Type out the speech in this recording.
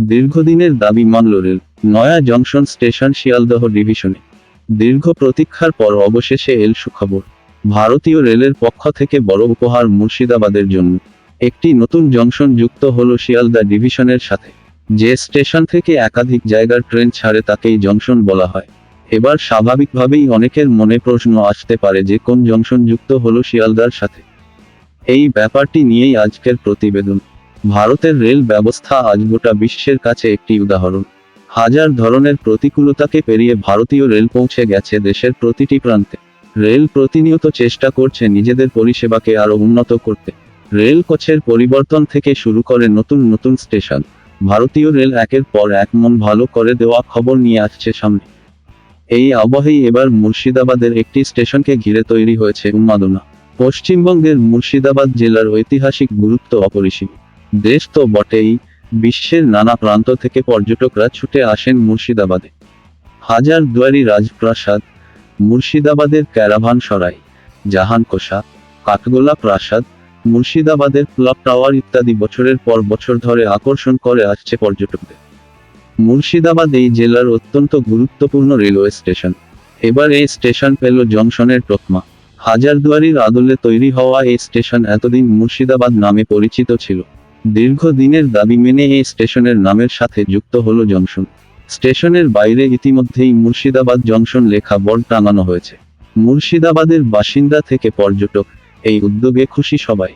দীর্ঘদিনের দাবি মানল রেল নয়া জংশন স্টেশন শিয়ালদহ ডিভিশনে। দীর্ঘ প্রতীক্ষার পর অবশেষে এল সুখবর। ভারতীয় রেলের পক্ষ থেকে বড় উপহার মুর্শিদাবাদের জন্য। একটি নতুন জংশন যুক্ত হল শিয়ালদা ডিভিশনের সাথে। যে স্টেশন থেকে একাধিক জায়গার ট্রেন ছাড়ে তাকেই জংশন বলা হয়। এবার স্বাভাবিকভাবেই অনেকের মনে প্রশ্ন আসতে পারে যে কোন জংশন যুক্ত হলো শিয়ালদার সাথে। এই ব্যাপারটি নিয়েই আজকের প্রতিবেদন। ভারতের রেল ব্যবস্থা আজ গোটা বিশ্বের কাছে একটি উদাহরণ। হাজার ধরনের প্রতিকূলতাকে পেরিয়ে ভারতীয় রেল পৌঁছে গেছে দেশের প্রতিটি প্রান্তে। রেল প্রতিনিয়ত চেষ্টা করছে নিজেদের পরিষেবাকে আরও উন্নত করতে। রেল কোচের পরিবর্তন থেকে শুরু করে নতুন নতুন স্টেশন। ভারতীয় রেল একের পর এক মন ভালো করে দেওয়া খবর নিয়ে আসছে সামনে। এই আবহেই এবার মুর্শিদাবাদের একটি স্টেশনকে ঘিরে তৈরি হয়েছে উন্মাদনা। পশ্চিমবঙ্গের মুর্শিদাবাদ জেলার ঐতিহাসিক গুরুত্ব অপরিসীম। দেশ তো বটেই, বিশ্বের নানা প্রান্ত থেকে পর্যটকরা ছুটে আসেন মুর্শিদাবাদে। হাজার দুয়ারি রাজপ্রাসাদ, মুর্শিদাবাদের ক্যারাভান সরাই জাহানকোষা, কাঠগোলা প্রাসাদ, মুর্শিদাবাদের ক্লক টাওয়ার ইত্যাদি বছরের পর বছর ধরে আকর্ষণ করে আসছে পর্যটকদের। মুর্শিদাবাদ এই জেলার অত্যন্ত গুরুত্বপূর্ণ রেলওয়ে স্টেশন। এবার এই স্টেশন পেল জংশনের তকমা হাজারদুয়ারির আদলে তৈরি হওয়া এই স্টেশন এতদিন মুর্শিদাবাদ নামে পরিচিত ছিল। দীর্ঘদিনের দাবি মেনে এই স্টেশনের নামের সাথে যুক্ত হলো জংশন। স্টেশনের বাইরে ইতিমধ্যেই মুর্শিদাবাদ জংশন লেখা বোর্ড টাঙানো হয়েছে। মুর্শিদাবাদের বাসিন্দা থেকে পর্যটক, এই উদ্যোগে খুশি সবাই।